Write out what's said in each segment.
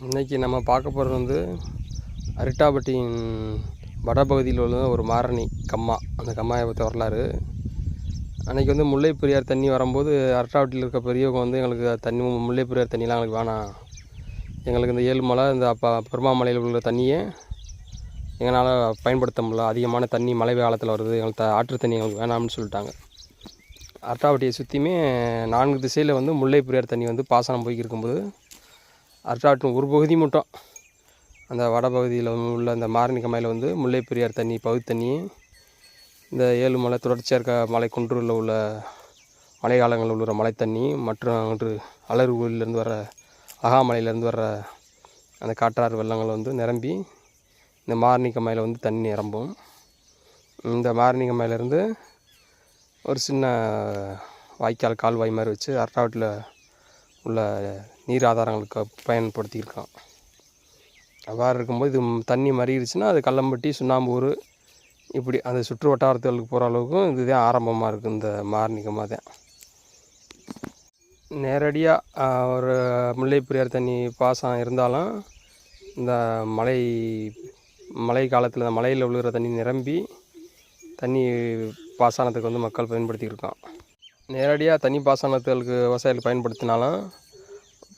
இன்றைக்கி நம்ம பார்க்க போகிறது வந்து அரிட்டாபட்டியின் வடபகுதியில் உள்ள ஒரு மாரணி கம்மா. அந்த கம்மாயை பற்றி வரலாறு. அன்றைக்கி வந்து முல்லை பெரியார் தண்ணி வரும்போது அரட்டாவட்டியில் இருக்க பெரியவங்க வந்து எங்களுக்கு தண்ணி முல்லை பெரியார் தண்ணிலாம் எங்களுக்கு வேணாம். எங்களுக்கு இந்த ஏழுமலை இந்த அப்போ பெருமாமலையில் உள்ள தண்ணியை எங்களால் பயன்படுத்த முடியல. அதிகமான தண்ணி மழை காலத்தில் வருது. எங்களுக்கு த- ஆற்று தண்ணி எங்களுக்கு வேணாம்னு சொல்லிட்டாங்க. அரட்டாவட்டியை சுற்றியுமே நான்கு திசையில் வந்து முல்லை பெரியார் தண்ணி வந்து பாசனம் போய்க்கு இருக்கும்போது அரட்டாவட்டின் ஒரு பகுதி மட்டும். அந்த வடபகுதியில் உள்ள அந்த மாரணி வந்து முல்லை பெரியார் தண்ணி பகுதி தண்ணி இந்த ஏழுமலை தொடர்ச்சியாக இருக்க மலை குன்றுகளில் உள்ள மழை காலங்களில் உள்ள மழை தண்ணி மற்றும் அன்று அலறு கோயிலேருந்து வர அகாமலையிலேருந்து வர அந்த காற்றாறு வெள்ளங்கள் வந்து நிரம்பி இந்த மாரணி வந்து தண்ணி நிரம்பும். இந்த மாரணி கம்மாயிலேருந்து ஒரு சின்ன வாய்க்கால் கால்வாய் மாதிரி வச்சு அரட்டாவட்டில் உள்ள நீர் ஆதாரங்களுக்கு பயன்படுத்தியிருக்கான். அவ்வாறு இருக்கும்போது இது தண்ணி மறிடுச்சுன்னா அது கல்லம்பட்டி சுண்ணாம்பூர் இப்படி அந்த சுற்று வட்டாரத்துகளுக்கு போகிற அளவுக்கும் இதுதான் ஆரம்பமாக இருக்குது இந்த மார்னிகமாக தான். நேரடியாக ஒரு முல்லை பெரியார் தண்ணி பாசம் இருந்தாலும் இந்த மழை மழை காலத்தில் இந்த மலையில் விழுகிற தண்ணி நிரம்பி தண்ணி பாசனத்துக்கு வந்து மக்கள் பயன்படுத்தியிருக்கான். நேரடியாக தண்ணி பாசனத்துகளுக்கு விவசாயிகள் பயன்படுத்தினாலும்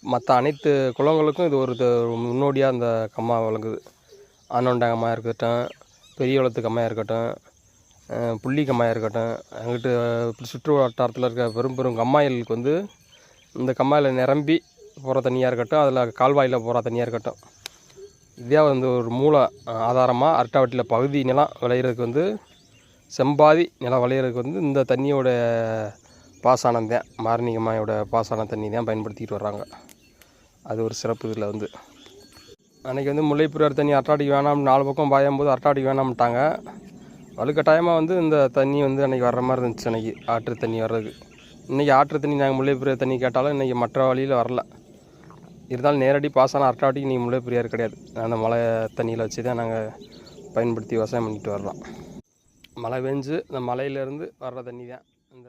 மற்ற அனைத்து குளங்களுக்கும் இது ஒரு த- முன்னோடியாக இந்த கம்மா விளங்குது. ஆனோண்டா கம்மாயாக இருக்கட்டும் பெரிய வளத்து கம்மாயாக இருக்கட்டும் புள்ளி கம்மாயாக இருக்கட்டும் அங்கிட்டு சுற்று வட்டாரத்தில் இருக்க பெரும் பெரும் கம்மாய்களுக்கு வந்து இந்த கம்மாயில் நிரம்பி போகிற தண்ணியாக இருக்கட்டும் அதில் கால்வாயில் போகிற தண்ணியாக இருக்கட்டும் இதே வந்து ஒரு மூல ஆதாரமாக அரட்டாவட்டியில் பகுதி நிலம் விளையிறதுக்கு வந்து செம்பாதி நிலம் விளையிறதுக்கு வந்து இந்த தண்ணியோட பாசனம் தான். மார்னிக மாயோட தண்ணி தான் பயன்படுத்திட்டு வர்றாங்க. அது ஒரு சிறப்பு இதில் வந்து. அன்றைக்கி வந்து முல்லைப்புறார் தண்ணி அரட்டாடிக்கு வேணாம் நாலு பக்கம் பாயும் போது வேணாம்ட்டாங்க. வலுக்கட்டாயமாக வந்து இந்த தண்ணி வந்து அன்றைக்கி வர்ற மாதிரி இருந்துச்சு அன்றைக்கி ஆற்று தண்ணி வர்றதுக்கு. இன்றைக்கி ஆற்று தண்ணி நாங்கள் முல்லைப்புறார் தண்ணி கேட்டாலும் இன்றைக்கி மற்ற வழியில் வரல. இருந்தாலும் நேரடி பாசான அரட்டாவட்டிக்கு இன்றைக்கி முல்லைப்பெரியார் கிடையாது. அந்த மழை தண்ணியில் வச்சு தான் நாங்கள் பயன்படுத்தி விவசாயம் பண்ணிட்டு வரலாம் மழை பெஞ்சு இந்த மலையிலேருந்து வர்ற தண்ணி தான். இந்த